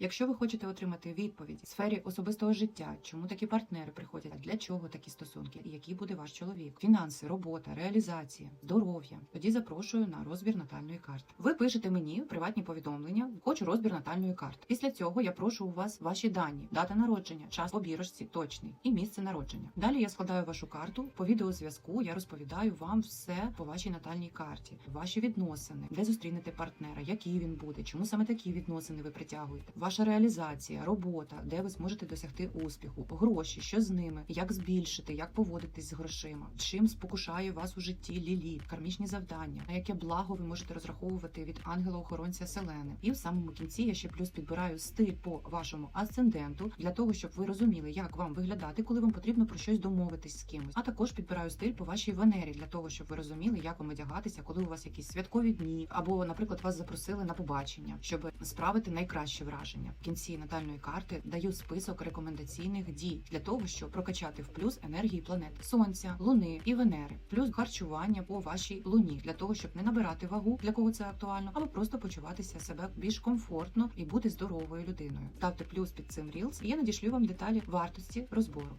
Якщо ви хочете отримати відповідь в сфері особистого життя, чому такі партнери приходять, для чого такі стосунки, і який буде ваш чоловік, фінанси, робота, реалізація, здоров'я, тоді запрошую на розбір натальної карти. Ви пишете мені приватні повідомлення, хочу розбір натальної карти. Після цього я прошу у вас ваші дані, дата народження, час обірочці точний і місце народження. Далі я складаю вашу карту по відеозв'язку. Я розповідаю вам все по вашій натальній карті, ваші відносини, де зустрінете партнера, який він буде, чому саме такі відносини ви притягуєте, ваша реалізація, робота, де ви зможете досягти успіху, гроші, що з ними, як збільшити, як поводитись з грошима, чим спокушає вас у житті ліліт, кармічні завдання, на яке благо ви можете розраховувати від ангела-охоронця Селени. І в самому кінці я ще плюс підбираю стиль по вашому асценденту для того, щоб ви розуміли, як вам виглядати, коли вам потрібно про щось домовитись з кимось. А також підбираю стиль по вашій Венері для того, щоб ви розуміли, як вам одягатися, коли у вас якісь святкові дні, або, наприклад, вас запросили на побачення, щоб справити найкраще враження. В кінці натальної карти даю список рекомендаційних дій для того, щоб прокачати в плюс енергії планет Сонця, Луни і Венери, плюс харчування по вашій луні для того, щоб не набирати вагу, для кого це актуально, або просто почуватися себе більш комфортно і бути здоровою людиною. Ставте плюс під цим рілс, і я надішлю вам деталі вартості розбору.